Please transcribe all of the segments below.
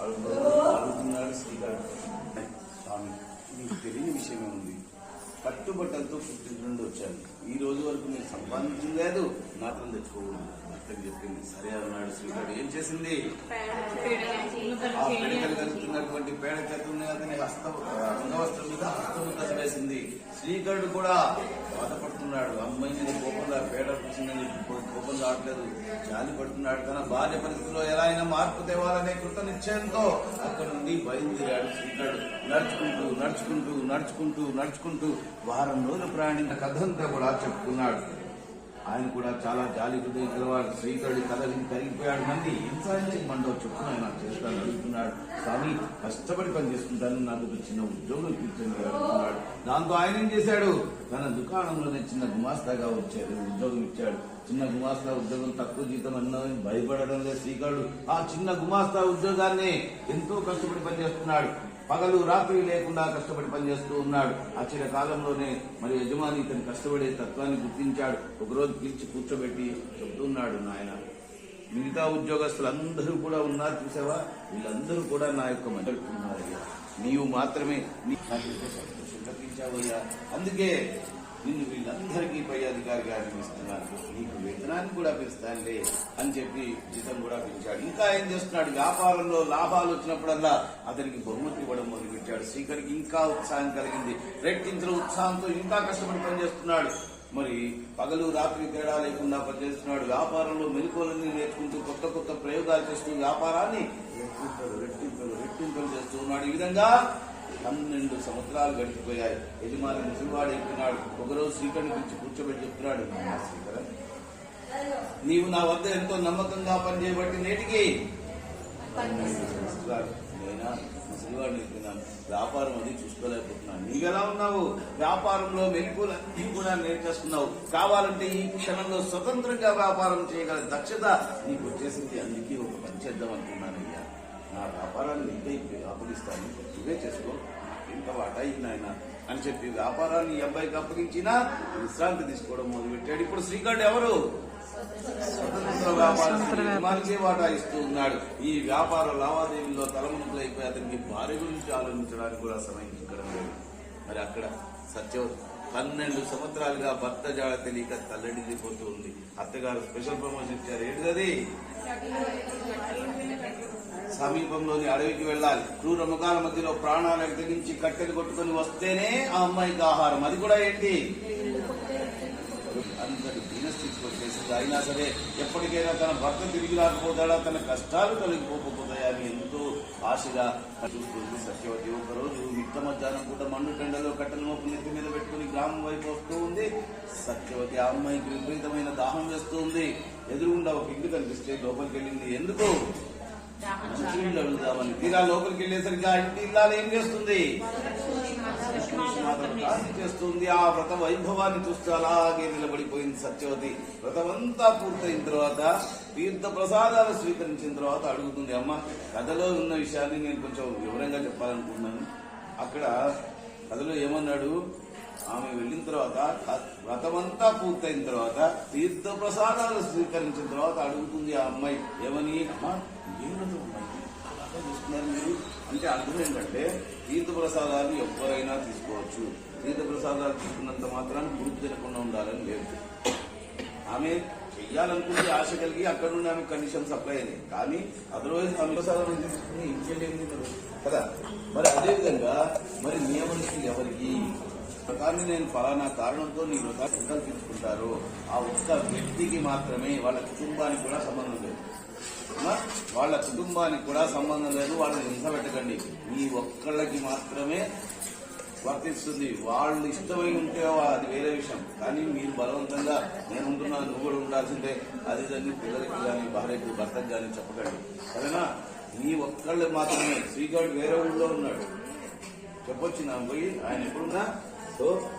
అడుగుతున్నాడు శ్రీకాడు స్వామి మీకు తెలియని విషయమే ఉంది కట్టుబట్టలతో పుట్టిన నుండి వచ్చాను. ఈ రోజు వరకు నేను సంపాదించింది లేదు మాత్రం తెచ్చుకోకూడదు. అర్థం చెప్పింది సరే అన్నాడు శ్రీకాడు ఏం చేసింది? ఆ పిడకలు కలుగుతున్నటువంటి పేడ చేతుల్ని అతని హస్త అంగవస్త్రం మీద హస్తముద్ర వేసింది. శ్రీకరుడు కూడా బాధపడుతున్నాడు. అమ్మాయి మీద కోపంగా పేడ కూర్చుందని కోపం రావట్లేదు. జాలి పడుతున్నాడు తన భార్య పరిస్థితిలో ఎలా అయినా మార్పు తేవాలనే కృత నిశ్చయంతో అక్కడ నుండి బయలుదేరాడు శ్రీకరుడు. నడుచుకుంటూ నడుచుకుంటూ నడుచుకుంటూ నడుచుకుంటూ వారం రోజులు ప్రయాణించిన కథంతా కూడా చెప్పుకున్నాడు ఆయన కూడా చాలా జాలి హృదయం గలవాడు. శ్రీకరుడి కథ కరిగిపోయాడు మంది ఏం మండవ చేయమండో ఆయన చేస్తాను అడుగుతున్నాడు. స్వామి కష్టపడి పని చేసుకుంటాను నాకు ఒక చిన్న ఉద్యోగం ఇప్పించండి అడుగుతున్నాడు. దాంతో ఆయన ఏం చేశాడు? తన దుకాణంలోనే చిన్న గుమాస్తాగా వచ్చాడు. ఉద్యోగం ఇచ్చాడు. చిన్న గుమాస్తా ఉద్యోగం తక్కువ జీతం అన్నదని భయపడడం లేదు శ్రీకాడు ఆ చిన్న గుమాస్తా ఉద్యోగాన్ని ఎంతో కష్టపడి పనిచేస్తున్నాడు. పగలు రాత్రి లేకుండా కష్టపడి పనిచేస్తూ ఉన్నాడు. ఆ చిన్న కాలంలోనే మరి యజమాని ఇతను కష్టపడే తత్వాన్ని గుర్తించాడు. ఒకరోజు పిలిచి కూర్చోబెట్టి చెబుతున్నాడు నాయన మిగతా ఉద్యోగస్తులందరూ కూడా ఉన్నారు చూసావా? వీళ్ళందరూ కూడా నా యొక్క మద్దతున్నారు నీవు మాత్రమే అందుకే నిన్ను వీళ్ళందరికీ పై అధికారిగా నియమిస్తున్నాను నీకు వేతనాన్ని కూడా పెంచుతానులే అని చెప్పి జీతం కూడా పెంచాడు. ఇంకా ఏం చేస్తున్నాడు? వ్యాపారంలో లాభాలు వచ్చినప్పుడల్లా అతనికి బహుమతి ఇవ్వడం మొదలుపెట్టాడు. శ్రీకరికి ఇంకా ఉత్సాహం కలిగింది. రెట్టించిన ఉత్సాహంతో ఇంకా కష్టపడి పనిచేస్తున్నాడు. మరి పగలు రాత్రి తేడా లేకుండా పనిచేస్తున్నాడు. వ్యాపారంలో మెలకువలన్నీ నేర్చుకుంటూ కొత్త కొత్త ప్రయోగాలు చేస్తూ వ్యాపారాన్ని రెట్టింపలు రెట్టింపలు రెట్టింపలు చేస్తూ ఉన్నాడు. ఈ విధంగా పన్నెండు సంవత్సరాలు గడిచిపోయాయి. యజమాని ముసలివాడు అయిపోయినాడు ఒకరోజు శ్రీకరుని పిలిచి కూర్చోబెట్టి చెప్తున్నాడు. "నాయనా శ్రీకర నీవు నా వద్ద ఎంతో నమ్మకంగా పనిచేయబట్టి నేటికి నేనా? ముసలివాడిని అయిపోయినాను వ్యాపారం అది చూసుకోలేకపోతున్నాను. నీవెలా ఉన్నావు? వ్యాపారంలో మెలుపులన్నీ కూడా నేర్చేస్తున్నావు కావాలంటే ఈ క్షణంలో స్వతంత్రంగా వ్యాపారం చేయగల దక్షత నీకు వచ్చేసింది. అందుకే ఒక పని చేద్దాం అనుకున్నానయ్యా. నా వ్యాపారాన్ని నీకే అప్పగిస్తాను నువ్వే చేసుకో. ఇంత వాటా నాయన అని చెప్పి వ్యాపారాన్ని ఈ అబ్బాయికి అప్పగించినా విశ్రాంతి తీసుకోవడం మొదలుపెట్టాడు. ఇప్పుడు శ్రీకాంత్ ఎవరు? స్వతంత్ర వాటా ఇస్తూ ఉన్నాడు. ఈ వ్యాపార లావాదేవీల్లో తలమునుకులు అయిపోయి అతనికి భార్య గురించి ఆలోచించడానికి కూడా సమయం చిక్కడం లేదు. మరి అక్కడ సత్యవతి పన్నెండు సంవత్సరాలుగా భర్త జాడ తెలియక తల్లడిల్లిపోతూ ఉంది. అత్తగారు స్పెషల్ ప్రమోషన్ ఇచ్చారు. ఏంటిది సమీపంలోని అడవికి వెళ్ళాలి. క్రూర ముఖాల మధ్యలో ప్రాణాలకు తెగించి కట్టెలు కొట్టుకొని వస్తేనే ఆ అమ్మాయికి ఆహారం. అది కూడా ఏంటి? దీనస్థితికి వచ్చేసింది అయినా సరే ఎప్పటికైనా తన భర్త తిరిగి రాకపోతాడా? తన కష్టాలు తొలగిపోకపోతాయా అని ఎంతో ఆశగా చూస్తుంది సత్యవతి. ఒకరోజు మిట్ట మధ్యాహ్నం పూట మండు టెండలో కట్టెల మోపు నెత్తి మీద పెట్టుకుని గ్రామం వైపు వస్తూ ఉంది. సత్యవతి ఆ అమ్మాయికి విపరీతమైన దాహం వేస్తూ ఉంది. ఎదురుగుండా ఒక ఇల్లు కనిపిస్తే లోపలికి వెళ్ళింది ఎందుకు మంచినీళ్ళు అడుగుదామని. తీరా లోపలికి వెళ్ళేసరికి ఆ ఇంటి ఇల్లాలు ఏం చేస్తుంది? అది చేస్తుంది ఆ వ్రత వైభవాన్ని చూస్తూ అలాగే నిలబడిపోయింది సత్యవతి. వ్రతమంతా పూర్తయిన తర్వాత తీర్థ ప్రసాదాలు స్వీకరించిన తర్వాత అడుగుతుంది అమ్మ కథలో ఉన్న విషయాన్ని నేను కొంచెం వివరంగా చెప్పాలనుకుంటున్నాను. అక్కడ కథలో ఏమన్నాడు? ఆమె వెళ్ళిన తర్వాత వ్రతమంతా పూర్తయిన తర్వాత తీర్థ ప్రసాదాలు స్వీకరించిన తర్వాత అడుగుతుంది ఆ అమ్మాయి ఏమని? అమ్మా ఏ వ్రతం అమ్మాయి? అలాగే చూస్తున్నారు మీరు. అంటే అర్థం ఏంటంటే తీర్థప్రసాదాలు ఎవరైనా తీసుకోవచ్చు. తీర్థ ప్రసాదాలు తీసుకున్నంత మాత్రాన్ని గురుపు తినకుండా ఉండాలని లేదు. ఆమె చెయ్యాలనుకుంటే ఆశ కలిగి అక్కడ నుండి ఆమె కండిషన్ సప్లై అయింది. కానీ అదర్వైజ్ ఆమె ప్రసాదం తీసుకుని ఇంకేంటి కదా? మరి అదేవిధంగా మరి నియమనిషులు ఎవరికి? ప్రకారం నేను ఫలానా కారణంతో నీ వ్రతాన్ని తీసుకుంటారు. ఆ ఒక్క వ్యక్తికి మాత్రమే వాళ్ళ కుటుంబానికి కూడా సంబంధం లేదు. వాళ్ళ కుటుంబానికి కూడా సంబంధం లేదు. వాళ్ళని హింస పెట్టకండి ఈ ఒక్కళ్ళకి మాత్రమే వర్తిస్తుంది. వాళ్ళు ఇష్టమై ఉంటే అది వేరే విషయం. కానీ మీరు బలవంతంగా నేను ఉంటున్నాను నువ్వు కూడా ఉండాల్సిందే. అది దాన్ని పిల్లలకి కానీ భార్యకు భర్తకు కానీ చెప్పకండి. సరేనా? నీ ఒక్కళ్ళు మాత్రమే. శ్రీకాడు వేరే ఊళ్ళో ఉన్నాడు. చెప్పొచ్చు నా పోయి. ఆయన ఎప్పుడున్నా సో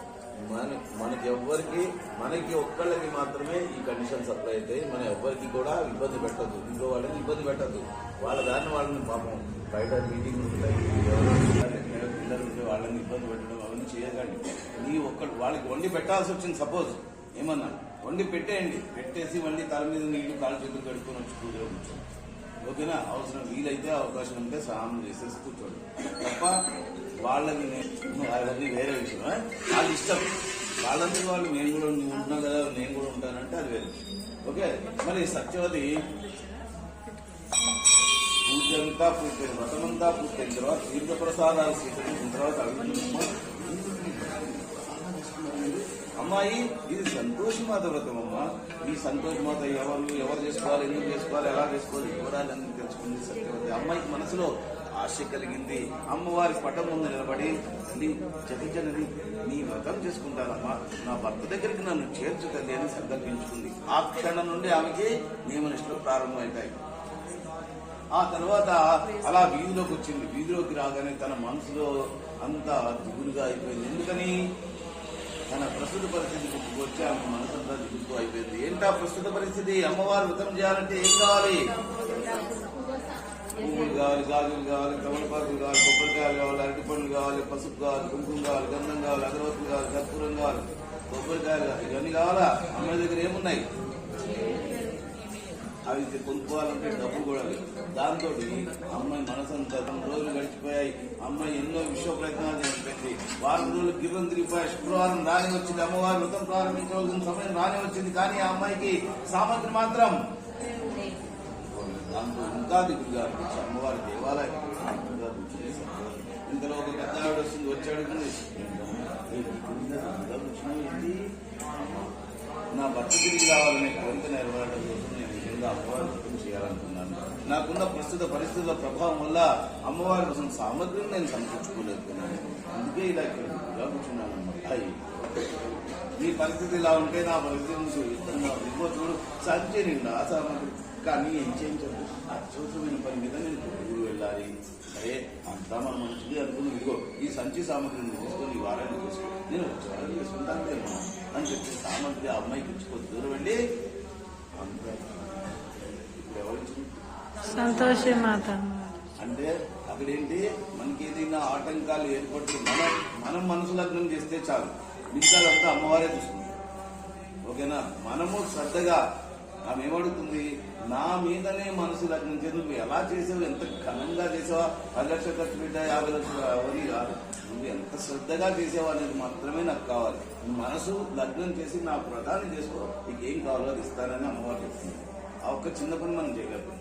మన మనకి ఎవ్వరికి మనకి ఒక్కళ్ళకి మాత్రమే ఈ కండిషన్ సప్లై అవుతాయి మన ఎవ్వరికి కూడా ఇబ్బంది పెట్టద్దు. ఇంకో వాళ్ళని ఇబ్బంది పెట్టద్దు. వాళ్ళ దాన్ని వాళ్ళని పాపం బయట మీటింగ్ ఉంటాయి పిల్లలు ఉంటే వాళ్ళని ఇబ్బంది పెట్టడం అవన్నీ చేయకండి. నీ ఒక్కడు వాళ్ళకి వండి పెట్టాల్సి వచ్చింది సపోజ్ ఏమన్నా? వండి పెట్టేయండి. పెట్టేసి మళ్ళీ తల మీద నీళ్ళు కాలు చేతులు కడుక్కొని వచ్చి కూర్చో ఓకేనా? అవసరం వీలైతే అవకాశం ఉంటే సహాయం చేసేసి కూర్చోండి. తప్ప వాళ్ళని నే- వేరే విషయం అది ఇష్టం. వాళ్ళందరూ వాళ్ళు నేను కూడా నువ్వు ఉంటున్నావు కదా నేను కూడా ఉంటానంటే అది వేరే ఓకే? మరి సత్యవతి పూజ అంతా పూర్తయిన వ్రతమంతా పూర్తయిన తర్వాత తీర్థ ప్రసాదాలు స్వీకరించిన తర్వాత అమ్మాయి ఇది సంతోషమాత వ్రతం అమ్మ. ఈ సంతోషమాత ఎవరు ఎవరు చేసుకోవాలి ఎందుకు చేసుకోవాలి ఎలా చేసుకోవాలి వివరాలన్నీ తెలుసుకుంది సత్యవతి. అమ్మాయికి మనసులో ఆశ కలిగింది. అమ్మవారి పటం ముందు నిలబడి తల్లి చదివించనది నీ వ్రతం చేసుకుంటానమ్మా. నా భర్త దగ్గరికి నన్ను చేర్చు తల్లి అని సంకల్పించుకుంది. ఆ క్షణం నుండి ఆమెకి నియమనిష్టలు ప్రారంభమవుతాయి ఆ తర్వాత అలా వీధిలోకి వచ్చింది. వీధిలోకి రాగానే తన మనసులో అంతా దిగులుగా అయిపోయింది. ఎందుకని? తన ప్రస్తుత పరిస్థితి గుర్తుకొచ్చి ఆమె మనసంతా దిగుతూ అయిపోయింది. ఏంటా ప్రస్తుత పరిస్థితి? అమ్మవారు వ్రతం చేయాలంటే ఏం కావాలి? పువ్వులు కావాలి గాజులు కావాలి తమలపాకులు కావాలి కొబ్బరికాయలు కావాలి అరటిపండ్లు కావాలి పసుపు కావాలి కుంకుమ కావాలి గంధం కావాలి అగరవత్తులు కావాలి కర్పూరం కావాలి కొబ్బరికాయలు కావాలి ఇవన్నీ కావాలా? అమ్మాయి దగ్గర ఏమున్నాయి? అవి కొనుక్కోవాలంటే డబ్బు కూడా దాంతో అమ్మాయి మనసంతా తన రోజులు గడిచిపోయాయి. అమ్మాయి ఎన్నో విశ్వ ప్రయత్నాలు చేసిపోయింది వారం రోజులు గిరం తిరిగిపోయాయి శుక్రవారం రాని వచ్చింది. అమ్మవారి వ్రతం ప్రారంభించవలసిన సమయం రాని వచ్చింది. కానీ ఆ అమ్మాయికి సామాగ్రి మాత్రం దాంతో ఇంకా దిగులుగా అనిపించి అమ్మవారి దేవాలయం ఇంకా ఇంతలో ఒక పెద్ద ఆవిడ వస్తుంది వచ్చాడు అడుగుతుంది నా భర్త తిరిగి రావాలనే కోరిక నెరవేరడం కోసం నేను నిజంగా అమ్మవారి వ్రతం చేయాలనుకున్నాను. నాకున్న ప్రస్తుత పరిస్థితుల ప్రభావం వల్ల అమ్మవారి కోసం సామగ్రిని నేను సమకూర్చుకోలేకపోయినాను అందుకే ఇలా ఇక్కడ కూర్చున్నాను అమ్మాయి నీ పరిస్థితి ఇలా ఉంటే నా పరిస్థితి నువ్వు ఇస్తున్నావు చూడు సంచి నిండా ఆ సామగ్రి కానీ ఏం చేయించదు అత్యవసరమైన పని మీద నేను ఊరు వెళ్ళాలి. సరే అంతా మన మంచిది అనుకుని ఇదిగో ఈ సంచి సామగ్రిని తీసుకొని ఈ వారాన్ని తీసుకో. నేను వచ్చేవాళ్ళు చేసుకుంటాను లేమ్మా అని చెప్పి సామగ్రి ఆ అమ్మాయికి ఇచ్చి కొద్ది దూరం వెళ్ళి ఇప్పుడు ఎవరు సంతోషి మాత. అంటే అక్కడేంటి? మనకి ఏదైనా ఆటంకాలు ఏర్పడుతూ మనం మనం మనసు లగ్నం చేస్తే చాలు. మిగతాదంతా అమ్మవారే చూస్తుంది. ఓకేనా? మనము శ్రద్ధగా ఆమె ఏమడుగుతుంది? నా మీదనే మనసు లగ్నం చేసి నువ్వు ఎలా చేసావు? ఎంత ఘనంగా చేసావా? పది లక్షలు ఖర్చు పెట్టా యాభై లక్షలు అవన్నీ కాదు. నువ్వు ఎంత శ్రద్ధగా చేసావా అనేది మాత్రమే నాకు కావాలి. మనసు లగ్నం చేసి నా ప్రధానం చేసుకో. నీకు ఏం కావాలో అది ఇస్తానని అమ్మవారు చెప్తుంది ఆ ఒక్క చిన్న పని మనం చేయలేకపోతున్నాం